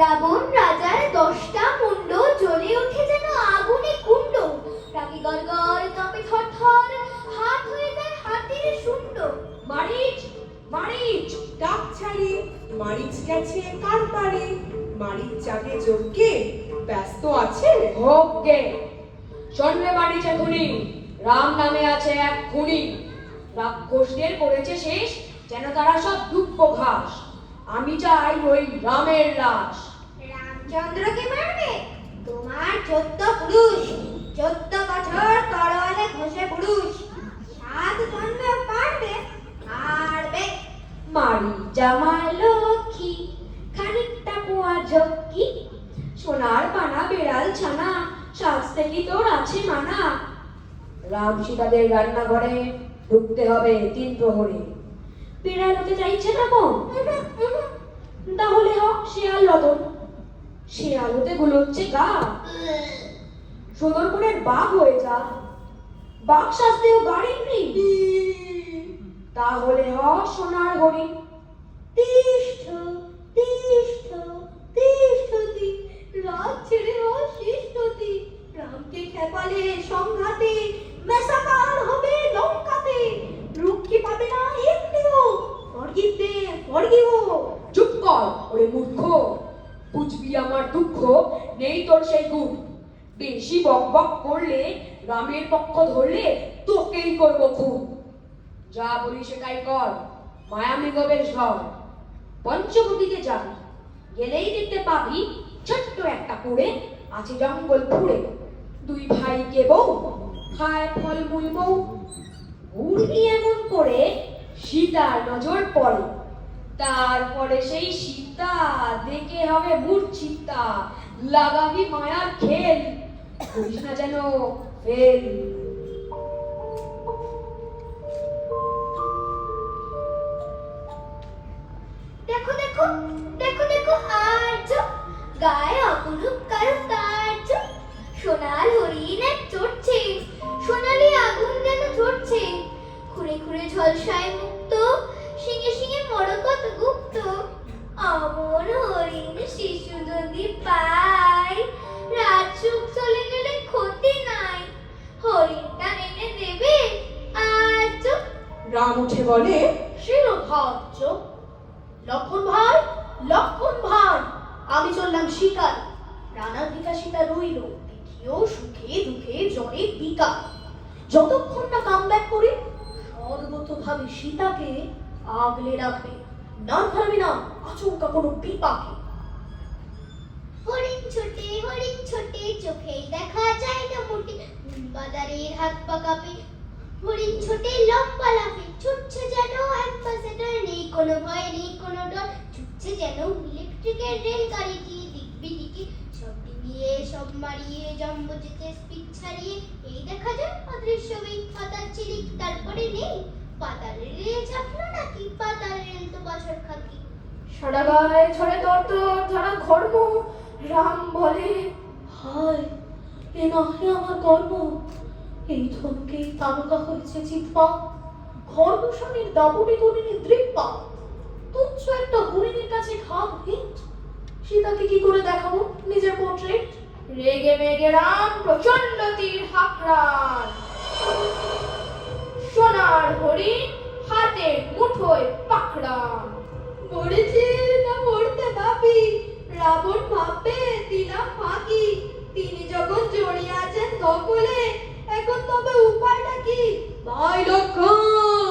রাবণ রাজার দশটা মুন্ড জ্বলে ওঠে যেন আগুনে কুণ্ড। রাগে গড়গড় কাঁপে থরথর, হাত হয়ে যায় হাতের শুন্ড মারিচ মারিচ, ডাক ছাড়ি, মারিচ গেছে কার পারে মারিচ জাগে যোগ্যে, ব্যস্ত আছে গে শোনবে মারিচ এখুনি রাম নামে আছে এক খুনি। রাক্ষসদের করেছে শেষ, যেন তারা সব দুঃখ ঘাস। আমি চাই ওই রামের লাশ। রামচন্দ্রকে মারবে? তোমার চোদ্দ পুরুষ, চোদ্দ বছর তরোয়ালে ঘষে পুরুষ। সাত জন্মে পারবে পারবে। মারি জামা লক্ষ্মী, খানিকটা পোয়া ঝক্কি। সোনার পানা, বেড়াল ছানা শাস্তে কি তোর আছে মানা। রাম সীতাদের রান্নাঘরে ঢুকতে হবে তিন প্রহরে। বেড়াল হতে চাইছে না মন তাহলে হোক শেয়াল রতন। শেয়াল হতে গুলোচ্ছে গা। সদরপুরের বাঘ হয়ে যা। বাঘ শাস্তেও গাড়ি তাহলে হ সোনার হরিণ তিষ্ঠ তিষ্ঠ তিষ্ঠতি রাত ছেড়ে হ শিষ্টতি রামকে খেপালে সংঘাতে মেসাকার হবে লঙ্কাতে। রুক্ষে পাবে না একটিও ফরগিভ দে ফরগিভ চুপ কর ওরে মূর্খ। বুঝবি আমার দুঃখ, নেই তোর সেই গুণ। বেশি বক বক করলে, রামের পক্ষ ধরলে, তোকেই করব খুন। যা বলি সেটাই কর মায়ামৃগ বেশ ধর পঞ্চবটিতে যা, গেলেই দেখতে পাবি, ছোট্ট একটা করে আছে জঙ্গল ফুড়ে। দুই ভাইকে বউ, খায় ফলমূল বউ। ঘুরবি এমন করে সীতার নজর পড়ে। তারপরে সেই সীতা দেখে হবে মূর্ছিতা, লাগাবি মায়ার খেল, করিস না যেন ফেল। দেখো দেখো দেখো দেখো, আর্য, গায়ে অপরূপ চড়ছে, সোনালি আগুন যেন ঝরছে। খুঁড়ে খুঁড়ে ঝলসায় আচমকা কোনো বিপাকে। হরিণ ছোটে হরিণ ছোটে চোখেই দেখা যায় না মোটে। বাজারের হাত পা কাঁপে হরিণ ছোটে লম্বা লাফে। ছুটছে যেন অ্যাম্বাসেডার নেই, কোনো ভয় নেই, কোনো ডর। ছুটছে যেন ইলেকট্রিকের রেল গাড়িটি দিকবি দিকে। সব ডিঙিয়ে, সব মারিয়ে জম্ব যেতে স্পিড ছাড়িয়ে। এই দেখা যায় অদৃশ্য বেগ পাতার চিলিক তারপরে নেই। পাতালের রেল চাপলো নাকি? পাতালের রেল তো বছর খাকি সারা গায়ে ছড়ে তোর তোর ধরা ধর্ম রাম বলে, হায়, এ নহে আমার কর্ম। এই ধনুকেই তারকা হয়েছে চিৎপা ঘর্ষণের দাপটে করিনি দৃপ্পা তুচ্ছ একটা হরিণের কাছে খাপ হিট। সীতাকে কি করে দেখাবো নিজের পোর্ট্রেট রেগে মেগে রাম প্রচণ্ড তীর হাকড়ান সোনার হরিণ হাতে মুঠোয় পাকড়ান ভাবি রাবণ ভাববে, দিলাম ফাঁকি তিনি যখন জড়িয়ে আছেন দখলে এখন তবে উপায়টা কি? ভাই লক্ষণ!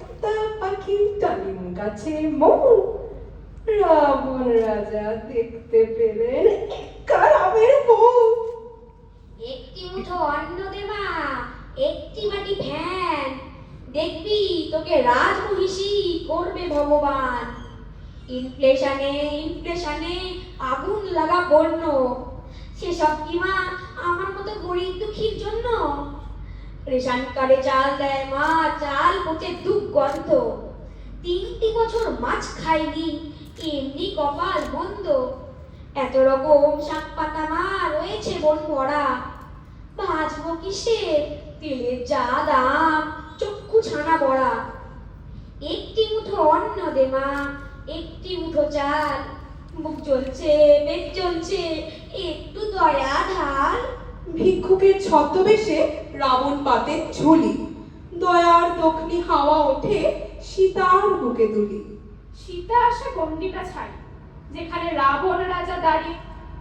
তোতা পাখি ডালিম গাছে মৌ। রাবণ রাজা দেখতে পেলেন একা রামের বউ। একটি মুঠো অন্ন দে মা একটি মাটি ফ্যান। দেখবি তোকে রাজমহিষী করবে ভগবান। ইনফ্লেশনে ইনফ্লেশনে আগুন লাগা পণ্য সেসব কি মা, আমার মতো গরিব দুঃখীর জন্য? রেশন কার্ডে চাল দেয় মা, চাল পচে দুর্গন্ধ। তিনটি বছর মাছ খাইনি, এমনি কপাল বন্ধ এত রকম শাক পাতা মা, রয়েছে বন ভরা। বাঁচবো কিসে? তেলের যা দাম, চক্ষু ছানা বড়া একটি মুঠো অন্ন দে মা, একটি মুঠো চাল। বুক জ্বলছে, পেট জ্বলছে, একটু দয়া ঢাল। ভিক্ষুকের ছদ্মবেশে রাবণ পাতে ঝুলি। দয়ার দক্ষিণী হাওয়া ওঠে সীতার বুকে দুলি। সীতা আসা গন্ডিটা ছাই যেখানে রাবণ রাজা দাঁড়িয়ে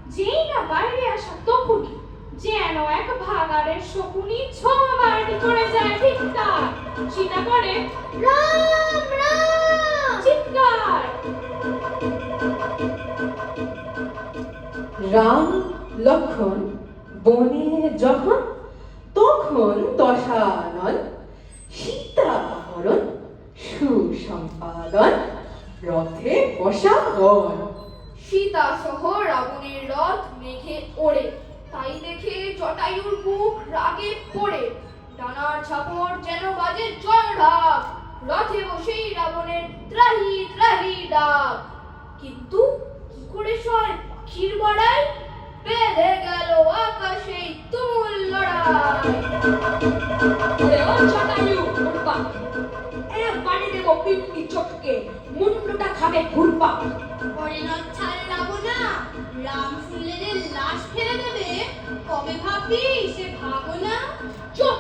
যেই না বাইরে আসা তখনই যেন এক ভাগাড়ের শকুনি ছ মারটি করে যায় চিৎকার সীতা করে রাম রাম চিৎকার! রাম লক্ষণ বনে যখন তখন দশানন সীতা হরণ সুসম্পাদন, রথে বসা হন সীতা সহ রাবণের রথ মেঘে ওড়ে, তাই দেখে জটায়ুর মুখ রাগে পড়ে। ডানার ছাপড় যেন বাজে ঢাক রথে বসেই রাবণের ত্রাহি ত্রাহি ডাক। কিন্তু কি করে সয় পাখির বড়াই বেঁধে গেল আকাশে তুমুল লড়াই। ঘুরপা। একবারে দেবো পিন্ডি চটকে মুন্ডুটা খাবে ঘুরপা। হরিণর ছাল লাবো না রাম শুনলে লাশ ফেলে দেবে কবে ভাববি সে ভাবো না। চুপ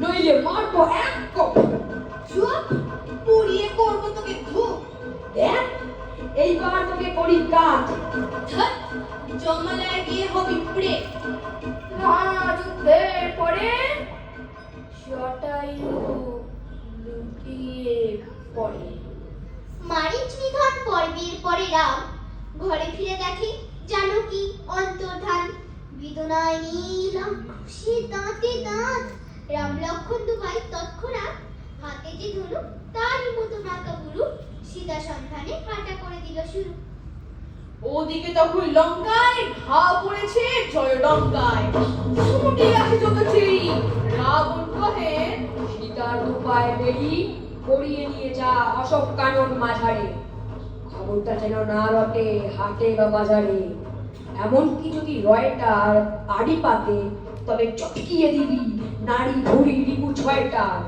নইলে মারবো এক কোপ। চুপ পুড়িয়ে করব তোকে ধূপ। দেখ এইবার তোকে করি কাজ। জমালায় গিয়ে হবি মহাযুদ্ধের পরে জটায়ু লুকিয়ে পড়ে। মারিচ নিধন পর্বের পরে রাম ঘরে ফিরে দেখে জানকী অন্তর্ধান? বেদনায় নীলম খুশি দাঁতে দাঁত। রাম লক্ষণ দুভাই তৎক্ষণাৎ হাতে যে ধনু তারই মতো নাকা বুড়ু সীতা সন্ধানে হাঁটা করে দিল শুরু। ওদিকে তখন লঙ্কায় ঘা পড়েছে জয় লঙ্কায় ছুটে আসে যত চেরি রাবণ কহে, সীতার দুপায় বেরি করিয়ে নিয়ে যা অশোক কানন মাঝারে। খবরটা যেন না রটে হাটে বা বাজারে। এমনকি যদি রয়টার আড়ি পাতে, তবে চটকিয়ে দিবি নারী ভুড়ি রিপু ছয়টার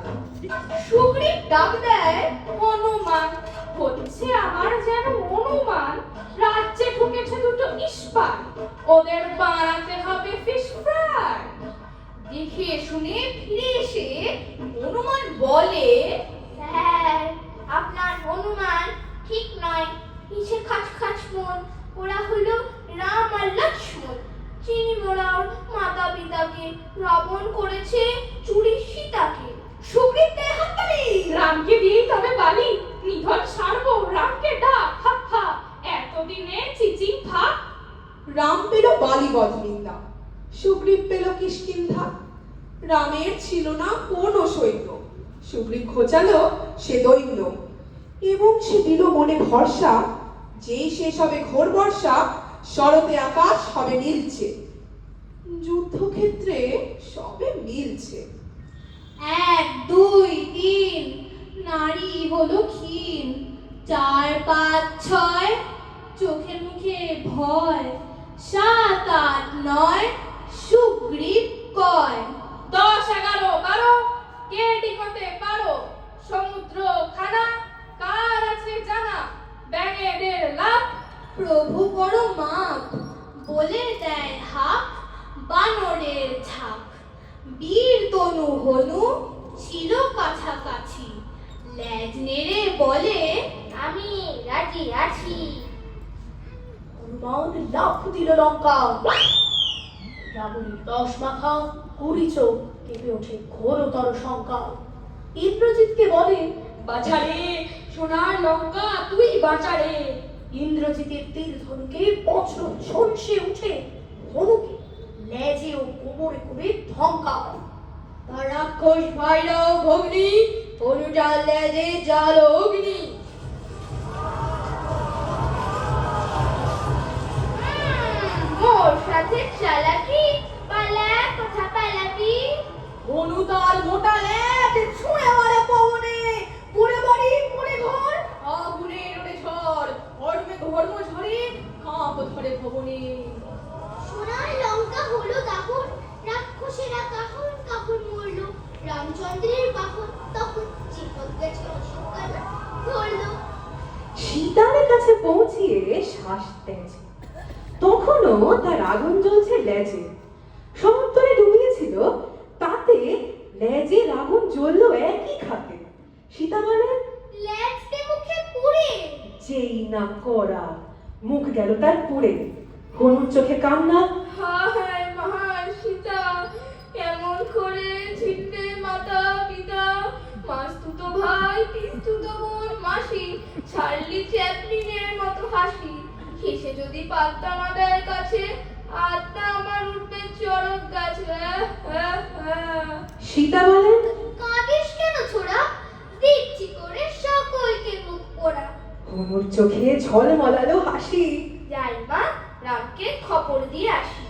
সুগ্রীব ডাক দেয়, হনুমান, হচ্ছে আমার যেন অনুমান রাজ্যে ঢুকেছে দুটো ইস্পাত। ওদের বানাতে হবে ফিশ ফ্রাই দেখে শুনে ফিরে এসে হনুমান বলে স্যার আপনার অনুমান ঠিক নয়। নিচে খাচ খাচ মন। ওরা হলো রাম আর লক্ষ্মণ। চিনি মোড়াও মাতা পিতাকে রাবণ করেছে চুরি সীতাকে। সুগ্রীব দেয় রামকে দিয়েই তবে বালি। নিধন সারবো রামকে ডাক। হা চিচিং থাক রাম পেল বালিবধ নিন্দা সুগ্রীব পেল কিষ্কিন্ধা। রামের ছিল না কোনো সৈন্য সুগ্রীব খোঁচালো সে দৈন্য। এবং সে দিল মনে ভরসা যেই শেষ হবে ঘোর বর্ষা শরতে আকাশ হবে নীলছে। যুদ্ধক্ষেত্রে সবে মিলছে। এক দুই তিন নারী হলো ক্ষীণ চার পাঁচ ছয়। চোখে মুখে ভয় সাত আট নয় সুগ্রীব কয়। দশ এগারো বারো কে ডিগোতে পারো সমুদ্র খানা কার আছে জানা? ব্যাঙেদের লাভ প্রভু বড় মাপ বলে দেয় হাপ বানরের ঝাঁক। বীর তনু হনু ছিল কাছাকাছি। লেজ নেড়ে বলে আমি রাজি আছি। হনুমান লাফ দিল লঙ্কা। রাবণের দশ মাথা কুড়ি চোখ কেঁপে ওঠে ঘোরতর শঙ্কা। ইন্দ্রজিৎকে বলে বাছারে সোনার লঙ্কা, তুই বাঁচারে। ইন্দ্রজিতের তীর ধনুকে বজ্র ঝলসে উঠে ধনুকে লেজে ও কোমরে করে ধমকার রাক্ষস ভাইরাও ভগ্নি, অনুজাল লেজে জাল অগ্নি। লেজে সমুদ্রে ডুবিয়েছিল তাতে লেজের আগুন জ্বললো একই খাতে। সীতা বলেন লেজতে মুখে পুড়ে। যেই না করা মুখ গেল তার পুড়ে। হনুর চোখে কান্না হায় মহা সীতা এমন করে ছিটবে মাতা পিতা। মাস্তুতো ভাই পিস্তুতো বোন মাসি ছাড়লি চ্যাপলিনের মতো হাসি। হেসে যদি পারতাম আমাদের কাছে আত্মা আমার উঠবে চরক গাছে। আহ, আহ, আহ। সীতা বলেন? কাঁদিস কেন ছোড়া? দিচ্ছি করে সকলকে মুখ পোড়া। হনুর চোখে ঝলমলালো হাসি। যাই মা রামকে খবর দিয়ে আসি।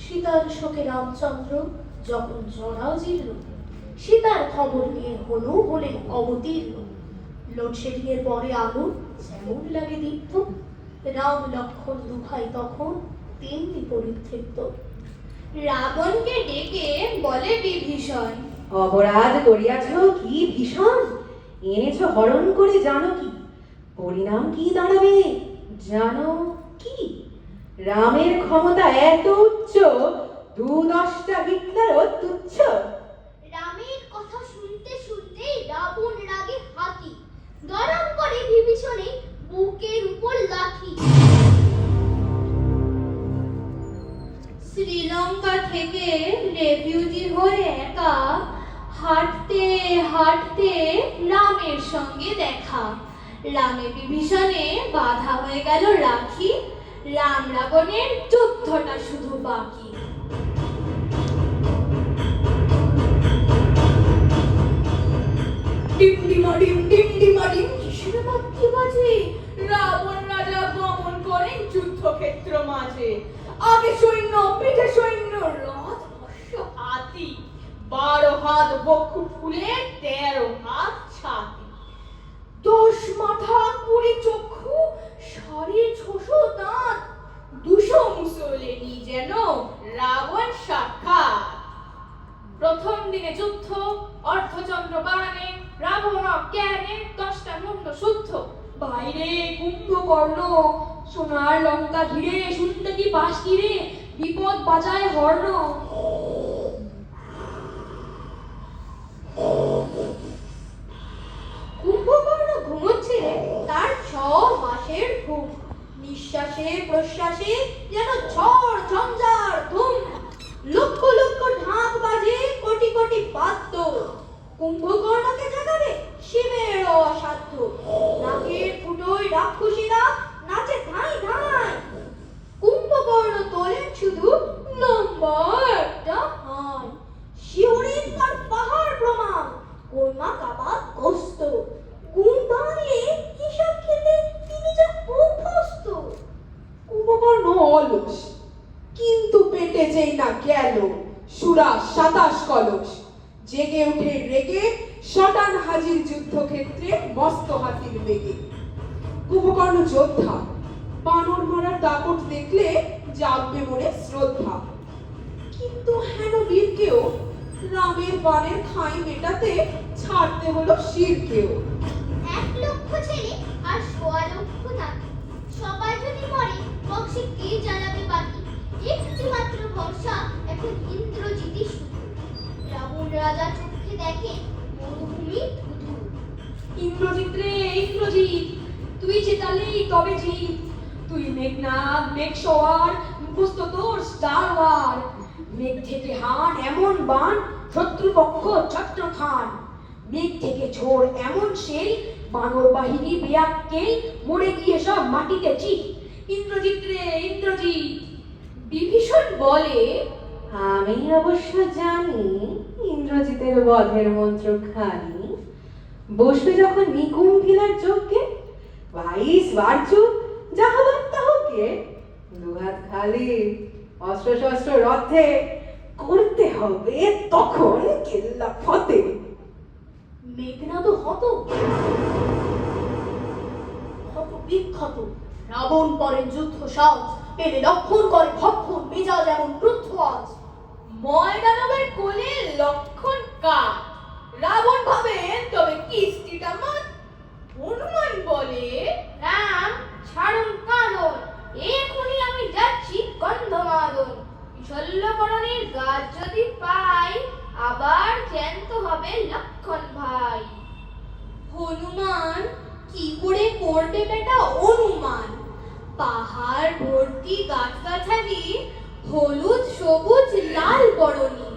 সীতার শোকে রামচন্দ্র যখন জড়াও জিরল সীতার খবর নিয়ে হলো হলেন অবতীর্ণ। লোডশেডিং এর পরে আগুন যেমন লাগে দীপ্ত রাম লক্ষণ দুভাই তখন তেমনি পরিতৃপ্ত রাবণকে ডেকে বলে বিভীষণ অপরাধ করিয়াছ কি ভীষণ? এনেছ হরণ করে জানো কি? পরিণাম কি দাঁড়াবে? জানো কি? রামের ক্ষমতা এত উচ্চ দু দশটা হিটলারও তুচ্ছ। রামের কথা শুনতে শুনতেই রাবণ রাগে হাতি গরম করে বিভীষণে বুকের উপর লাঠি শ্রীলঙ্কা থেকে রেফিউজি হয়ে একা হাঁটতে হাঁটতে রামের সঙ্গে দেখা। রামে বিভীষণে বাধা হয়ে গেল রাখি। রাম রাবণের যুদ্ধটা শুধু বাকি। ডিমডিমা ডিম ডিমডিমা ডিম কিসের বাদ্যি বাজে রাবণ রাজা গমন করেন যুদ্ধক্ষেত্র মাঝে। আগে সৈন্য পিঠে সৈন্য রথ অশ্ব হাতি বারো হাত বক্ষু ফুলে, তেরো হাত ছাতি। দশ মাথা কুড়ি চক্ষু, সাড়ে ছশো দাঁত। দুশো মুসলেনি যেন রাবণ সাক্ষাৎ। প্রথম দিনে যুদ্ধ, অর্ধচন্দ্র বাহানে রাবণ জ্ঞানে দশটা মুন্ড শুদ্ধ। বাইরে কুম্ভকর্ণ সোনার লঙ্কা ঘিরে, শুনতে কি কি বিপদ বাজায় হর্ণ কুম্ভকর্ণ ঘুমোচ্ছিলেন তার ছ মাসের ঘুম। নিঃশ্বাসে, প্রশ্বাসে যেন ঝড়, ঝঞ্ঝার ধুম। লক্ষ লক্ষ ঢাক বাজে, কোটি কোটি বাদ্য। কুম্ভকর্ণকে জাগাবে শিবের অসাধ্য নাকের ফুটোয় রাক্ষসীরা নাচে ধাই ধাই কুম্ভকর্ণ তোলেন শুধু লম্বা একটা হাই শিহরিন তার পাহাড় প্রমাণ কর্মা কাবাব গোস্ত গুণ বাড়লে হিসাব খেতে তিনি যা অভ্যস্ত কুম্ভকর্ণ অলস কিন্তু পেটে যেই না গেল সুরা সাতাশ কলস জেগে উঠে রেগে শটান হাজির যুদ্ধক্ষেত্রে মস্ত হাতির বেগে কুম্ভকর্ণ যোদ্ধা বানর মারার দাপট দেখলে জাগবে মনে শ্রদ্ধা কিন্তু হেন বীরকেও বানের খাই মেটাতে ছাড়তে হলো শিরকেও এক লক্ষ ছেলে আর সোয়া লক্ষ নাতি সবাই যদি মরে বক্সে কে জ্বালাবে বাকি? একটি মাত্র ভরসা এখন ইন্দ্রজিতি শুধু। রাবণ রাজা চোখে দেখে মরুভূমি ধুধু। ইন্দ্রজিৎ রে ইন্দ্রজিৎ তুই জেতালেই তবে জিত। তুই মেঘনাথ মেঘ সওয়ার মুখস্থ তোর স্টার ওয়ার। মেঘ থেকে হান এমন বান শত্রুপক্ষ ছত্র খান মেঘ থেকে ঝোড় এমন সেই বানর বাহিনী বেয়াক্কেল মরে গিয়ে সব মাটিতে চিত। ইন্দ্রজিৎ রে, ইন্দ্রজিৎ! বিভীষণ বলে, আমি অবশ্য জানি ইন্দ্রজিতের বধের মন্ত্র খানি। বসবে যখন নিকুম নিকুম্ভিলার যজ্ঞে, বাইশ বারচু যাহাবার তাহকে দুহাত খালি অস্ত্র শস্ত্র রথে করতে হবে তখন কেল্লা ফতে। মেঘনাদ হত। হত বিখ্যাত। রাবণ করেন যুদ্ধ সাজ পেলে লক্ষণ করে ভক্ষণ মেজাজ এমন ক্রুদ্ধ আজ। ময়দানবের কোলে লক্ষণ কা রাবণ ভাবেন তবে কিস্তিটা মাত হনুমান বলে রাম ছাড়ুন কাঁদন এখনই আমি যাচ্ছি গন্ধমাদন শল্যকরণের গাছ যদি পাই, আবার জ্যান্ত হবে লক্ষণ ভাই। হনুমান, কি করে করবে বেটা অনুমান? পাহাড় ভর্তি গাছগাছালি হলুদ, সবুজ, লাল বরণী।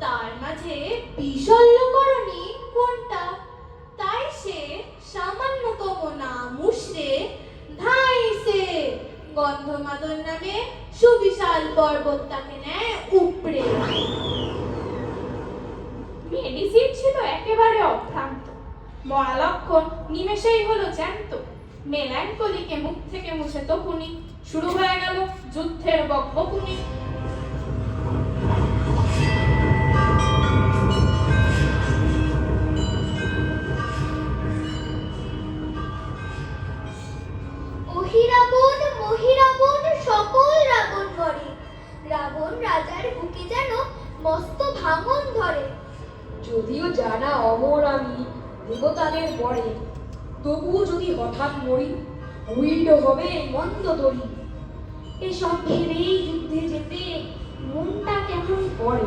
তার মাঝে বিশল্যকরণী গন্ধমাদন নামে সুবিশাল পর্বত তাকে নেয় উপরে। মেডিসিন ছিল একেবারে অভ্রান্ত। মহালক্ষণ নিমেষেই হলো জ্যান্ত। মেলাঙ্কলিকে মুখ থেকে মুছে তখুনি, শুরু হয়ে গেল যুদ্ধের বকবকুনি মস্ত ভাঙন ধরে। যদিও জানা অমর আমি দেবতাদের পরে, তবুও যদি হঠাৎ মরি উইন্ডো হবে মন্দ তরি এসব ভেবেই যুদ্ধে যেতে মনটা কেমন পড়ে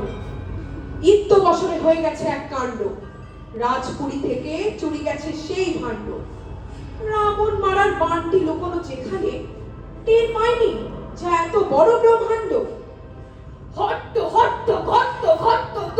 ইত্য বছরে হয়ে গেছে এক কাণ্ড। রাজপুরী থেকে চুরি গেছে সেই ভাণ্ড। রাবণ মারার বানটি লোকনো যেখানে, টের পায়নি যা এত বড় ব্রহ্মাণ্ড। হট্ট হট্ট ঘট্ট ঘট্ট